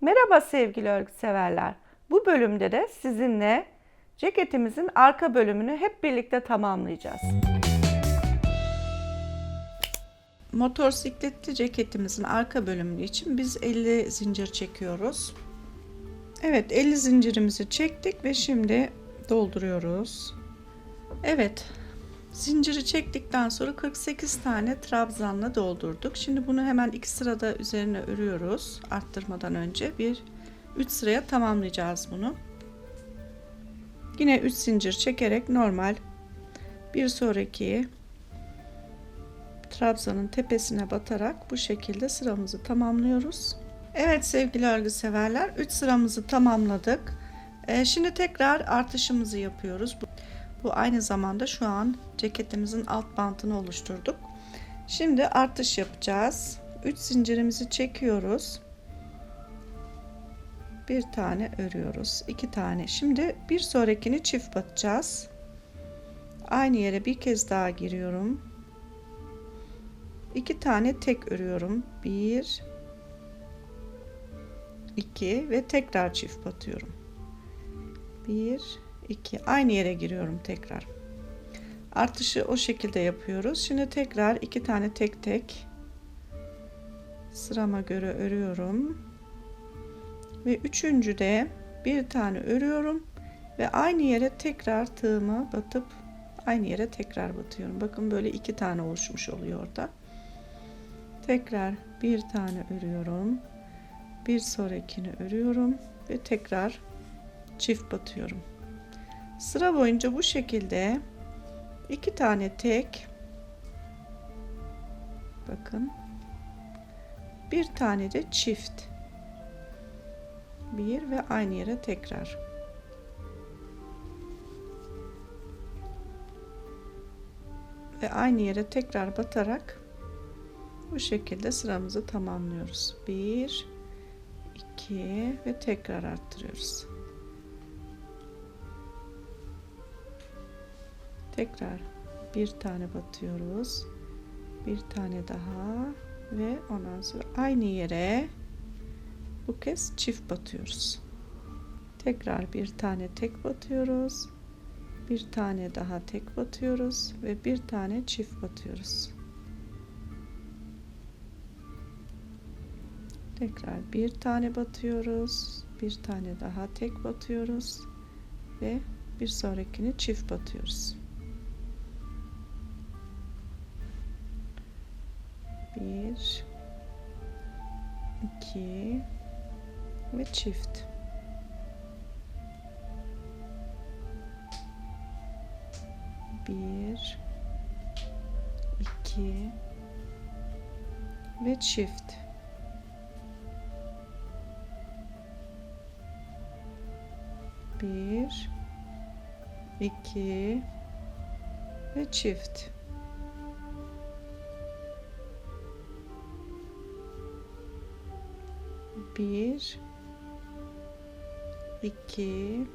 Merhaba sevgili örgü severler. Bu bölümde de sizinle ceketimizin arka bölümünü hep birlikte tamamlayacağız. Motosikletli ceketimizin arka bölümü için biz 50 zincir çekiyoruz. Evet 50 zincirimizi çektik ve şimdi dolduruyoruz. Evet zinciri çektikten sonra 48 tane trabzanla doldurduk. Şimdi bunu hemen iki sırada üzerine örüyoruz arttırmadan önce. Bir 3 sıraya tamamlayacağız bunu. Yine 3 zincir çekerek normal bir sonraki trabzanın tepesine batarak bu şekilde sıramızı tamamlıyoruz. Evet sevgili örgü severler 3 sıramızı tamamladık. Ee, şimdi tekrar artışımızı yapıyoruz. Bu, aynı zamanda şu an ceketimizin alt bantını oluşturduk. Şimdi artış yapacağız. 3 zincirimizi çekiyoruz. Bir tane örüyoruz. 2 tane. Şimdi bir sonrakini çift batacağız. Aynı yere bir kez daha giriyorum. 2 tane tek örüyorum. 1 2 ve tekrar çift batıyorum. 1 2 aynı yere giriyorum tekrar. Artışı o şekilde yapıyoruz. Şimdi tekrar iki tane tek tek sırama göre örüyorum. Ve üçüncü de bir tane örüyorum ve aynı yere tekrar tığımı batıp aynı yere tekrar batıyorum. Bakın böyle iki tane oluşmuş oluyor orada. Tekrar bir tane örüyorum. Bir sonrakini örüyorum ve tekrar çift batıyorum. Sıra boyunca bu şekilde iki tane tek bakın bir tane de çift bir ve aynı yere tekrar ve aynı yere tekrar batarak bu şekilde sıramızı tamamlıyoruz. 1 2 ve tekrar arttırıyoruz. Tekrar bir tane batıyoruz. Bir tane daha ve ondan sonra aynı yere bu kez çift batıyoruz. Tekrar bir tane tek batıyoruz. Bir tane daha tek batıyoruz ve bir tane çift batıyoruz. Tekrar bir tane batıyoruz. Bir tane daha tek batıyoruz ve bir sonrakini çift batıyoruz. Bir, iki ve çift. Bir, iki ve çift. Bir, iki ve çift. Bir, iki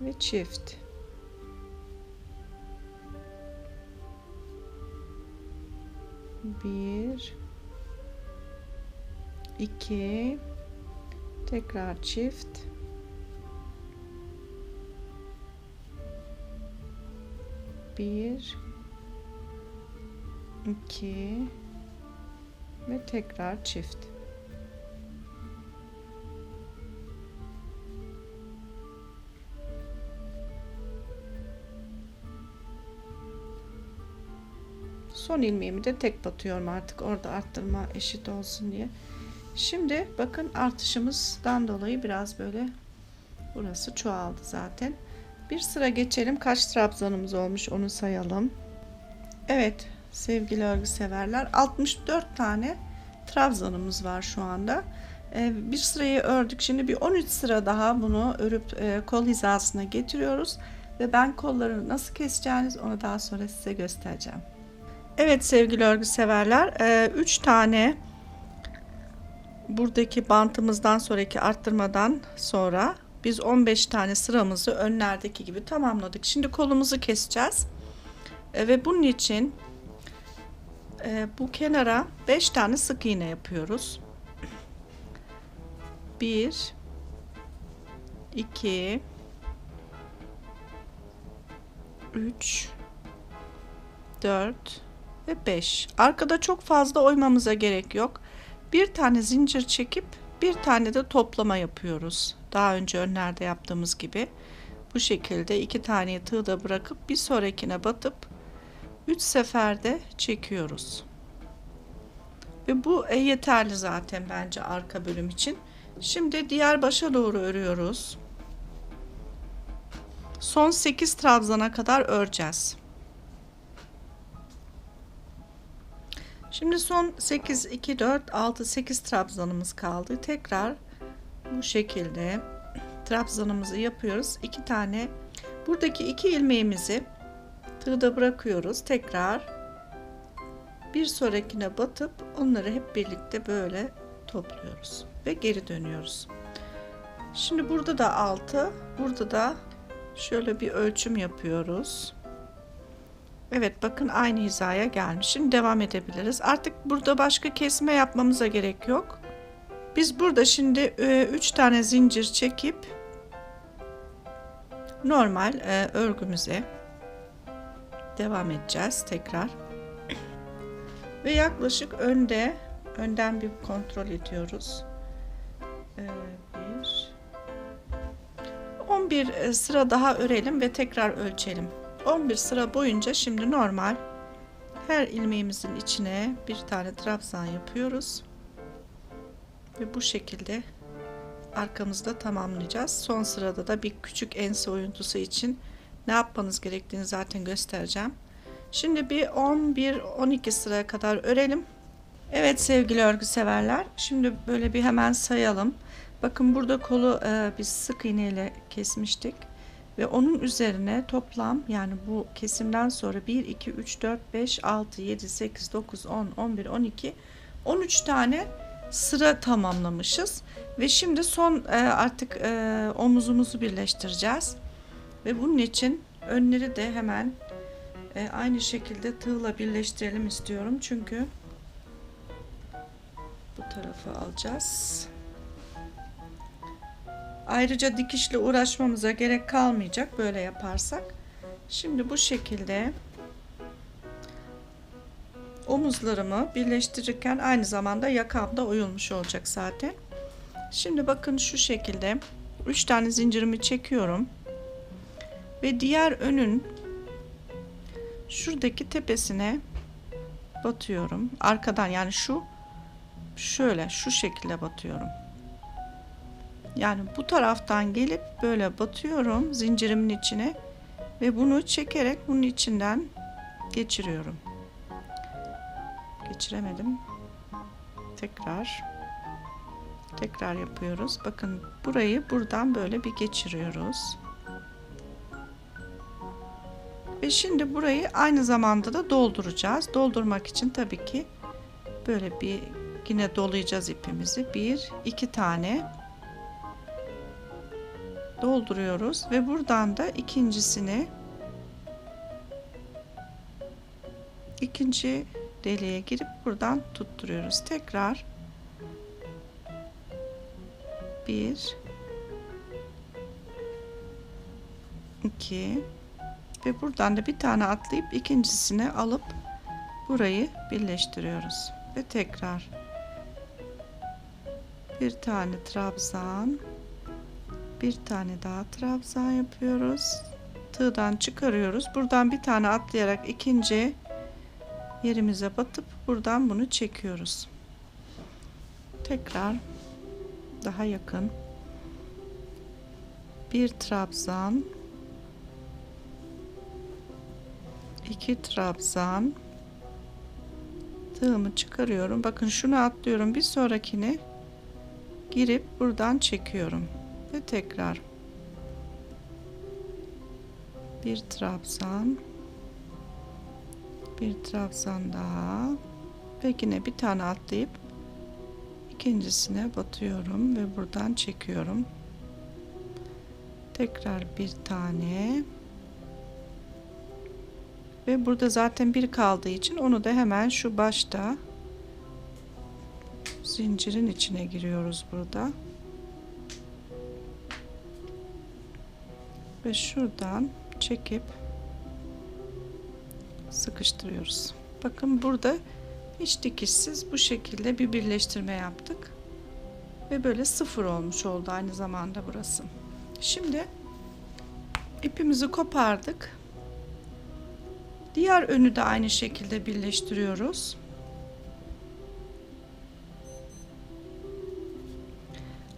ve çift. Bir, iki, tekrar çift. Bir, iki ve tekrar çift. Son ilmeğimi de tek batıyorum artık orada arttırma eşit olsun diye. Şimdi bakın artışımızdan dolayı biraz böyle burası çoğaldı zaten. Bir sıra geçelim. Kaç trabzanımız olmuş onu sayalım. Evet sevgili örgü severler 64 tane trabzanımız var şu anda. Ee, bir sırayı ördük. Şimdi bir 13 sıra daha bunu örüp e, kol hizasına getiriyoruz. Ve ben kolları nasıl keseceğiniz onu daha sonra size göstereceğim. Evet sevgili örgü severler 3 tane buradaki bantımızdan sonraki arttırmadan sonra biz 15 tane sıramızı önlerdeki gibi tamamladık. Şimdi kolumuzu keseceğiz. E, ve bunun için e, bu kenara 5 tane sık iğne yapıyoruz. 1 2 3 4 ve 5 arkada çok fazla oymamıza gerek yok. Bir tane zincir çekip bir tane de toplama yapıyoruz. Daha önce önlerde yaptığımız gibi. Bu şekilde iki tane tığda bırakıp bir sonrakine batıp 3 seferde çekiyoruz. Ve bu e, yeterli zaten bence arka bölüm için. Şimdi diğer başa doğru örüyoruz. Son 8 trabzana kadar öreceğiz Şimdi son 8, 2, 4, 6, 8 trabzanımız kaldı. Tekrar bu şekilde trabzanımızı yapıyoruz. 2 tane buradaki iki ilmeğimizi tığda bırakıyoruz. Tekrar bir sonrakine batıp onları hep birlikte böyle topluyoruz ve geri dönüyoruz. Şimdi burada da 6, burada da şöyle bir ölçüm yapıyoruz. Evet bakın aynı hizaya gelmiş. Şimdi devam edebiliriz. Artık burada başka kesme yapmamıza gerek yok. Biz burada şimdi 3 e, tane zincir çekip normal e, örgümüze devam edeceğiz tekrar. Ve yaklaşık önde önden bir kontrol ediyoruz. E, bir 11 sıra daha örelim ve tekrar ölçelim. 11 sıra boyunca şimdi normal her ilmeğimizin içine bir tane trabzan yapıyoruz. Ve bu şekilde arkamızda tamamlayacağız. Son sırada da bir küçük ense oyuntusu için ne yapmanız gerektiğini zaten göstereceğim. Şimdi bir 11-12 sıraya kadar örelim. Evet sevgili örgü severler. Şimdi böyle bir hemen sayalım. Bakın burada kolu e, biz sık iğne ile kesmiştik ve onun üzerine toplam yani bu kesimden sonra 1 2 3 4 5 6 7 8 9 10 11 12 13 tane sıra tamamlamışız. Ve şimdi son e, artık e, omuzumuzu birleştireceğiz. Ve bunun için önleri de hemen e, aynı şekilde tığla birleştirelim istiyorum. Çünkü bu tarafı alacağız Ayrıca dikişle uğraşmamıza gerek kalmayacak böyle yaparsak. Şimdi bu şekilde omuzlarımı birleştirirken aynı zamanda yakamda oyulmuş olacak zaten. Şimdi bakın şu şekilde 3 tane zincirimi çekiyorum. Ve diğer önün şuradaki tepesine batıyorum. Arkadan yani şu şöyle şu şekilde batıyorum. Yani bu taraftan gelip böyle batıyorum zincirimin içine ve bunu çekerek bunun içinden geçiriyorum. Geçiremedim. Tekrar tekrar yapıyoruz. Bakın burayı buradan böyle bir geçiriyoruz. Ve şimdi burayı aynı zamanda da dolduracağız. Doldurmak için tabii ki böyle bir yine dolayacağız ipimizi. Bir, iki tane dolduruyoruz ve buradan da ikincisini ikinci deliğe girip buradan tutturuyoruz. Tekrar bir iki ve buradan da bir tane atlayıp ikincisini alıp burayı birleştiriyoruz ve tekrar bir tane trabzan bir tane daha trabzan yapıyoruz. Tığdan çıkarıyoruz. Buradan bir tane atlayarak ikinci yerimize batıp buradan bunu çekiyoruz. Tekrar daha yakın. Bir trabzan. İki trabzan. Tığımı çıkarıyorum. Bakın şunu atlıyorum. Bir sonrakini girip buradan çekiyorum ve tekrar bir trabzan bir trabzan daha ve yine bir tane atlayıp ikincisine batıyorum ve buradan çekiyorum. Tekrar bir tane ve burada zaten bir kaldığı için onu da hemen şu başta zincirin içine giriyoruz burada ve şuradan çekip sıkıştırıyoruz. Bakın burada hiç dikişsiz bu şekilde bir birleştirme yaptık. Ve böyle sıfır olmuş oldu aynı zamanda burası. Şimdi ipimizi kopardık. Diğer önü de aynı şekilde birleştiriyoruz.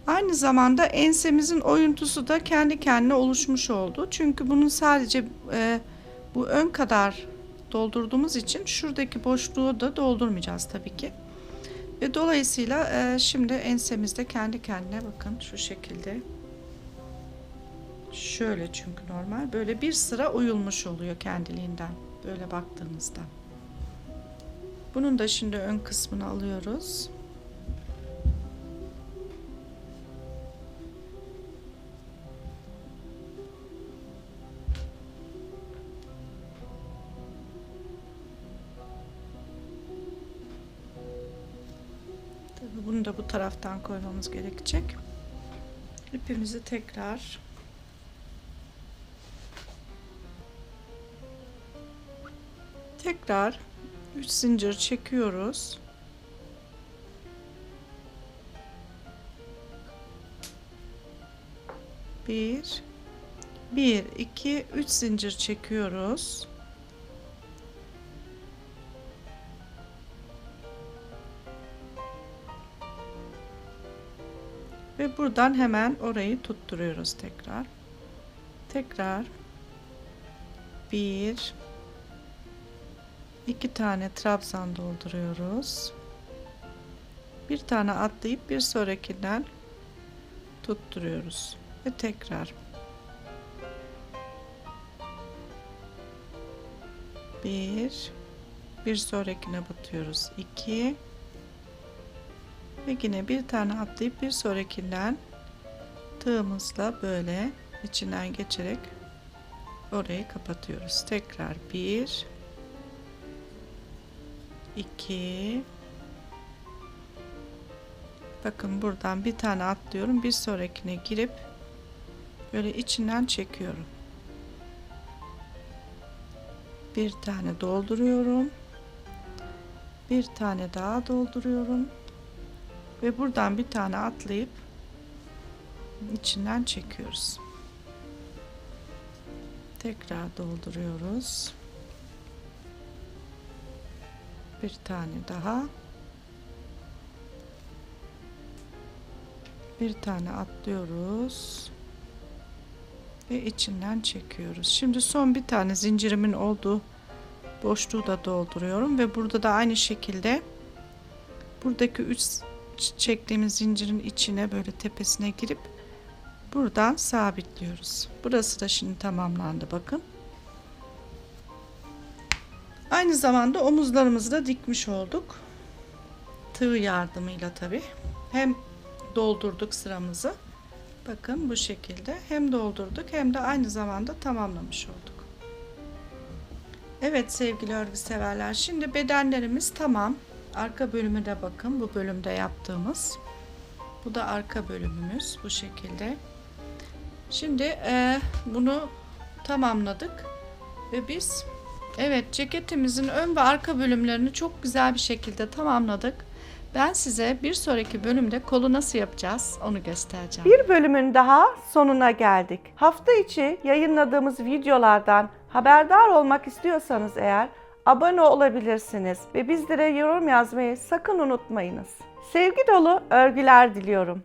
Aynı zamanda ensemizin oyuntusu da kendi kendine oluşmuş oldu. Çünkü bunun sadece e, bu ön kadar doldurduğumuz için şuradaki boşluğu da doldurmayacağız tabii ki. Ve dolayısıyla e, şimdi ensemizde kendi kendine bakın şu şekilde. Şöyle çünkü normal böyle bir sıra oyulmuş oluyor kendiliğinden böyle baktığınızda. Bunun da şimdi ön kısmını alıyoruz. Tabii bunu da bu taraftan koymamız gerekecek. İpimizi tekrar tekrar 3 zincir çekiyoruz. Bir, bir, iki, üç zincir çekiyoruz. Buradan hemen orayı tutturuyoruz tekrar. Tekrar bir, iki tane trabzan dolduruyoruz. Bir tane atlayıp bir sonrakinden tutturuyoruz ve tekrar bir bir sonrakine batıyoruz. 2 ve yine bir tane atlayıp bir sonrakinden tığımızla böyle içinden geçerek orayı kapatıyoruz. Tekrar 1 2 Bakın buradan bir tane atlıyorum. Bir sonrakine girip böyle içinden çekiyorum. Bir tane dolduruyorum. Bir tane daha dolduruyorum. Ve buradan bir tane atlayıp içinden çekiyoruz. Tekrar dolduruyoruz. Bir tane daha. Bir tane atlıyoruz. Ve içinden çekiyoruz. Şimdi son bir tane zincirimin olduğu boşluğu da dolduruyorum ve burada da aynı şekilde buradaki üç çektiğimiz zincirin içine böyle tepesine girip buradan sabitliyoruz. Burası da şimdi tamamlandı bakın. Aynı zamanda omuzlarımızı da dikmiş olduk. Tığ yardımıyla tabi. Hem doldurduk sıramızı. Bakın bu şekilde hem doldurduk hem de aynı zamanda tamamlamış olduk. Evet sevgili örgü severler. Şimdi bedenlerimiz tamam. Arka bölümü de bakın bu bölümde yaptığımız. Bu da arka bölümümüz bu şekilde. Şimdi e, bunu tamamladık ve biz evet ceketimizin ön ve arka bölümlerini çok güzel bir şekilde tamamladık. Ben size bir sonraki bölümde kolu nasıl yapacağız onu göstereceğim. Bir bölümün daha sonuna geldik. Hafta içi yayınladığımız videolardan haberdar olmak istiyorsanız eğer abone olabilirsiniz ve bizlere yorum yazmayı sakın unutmayınız. Sevgi dolu örgüler diliyorum.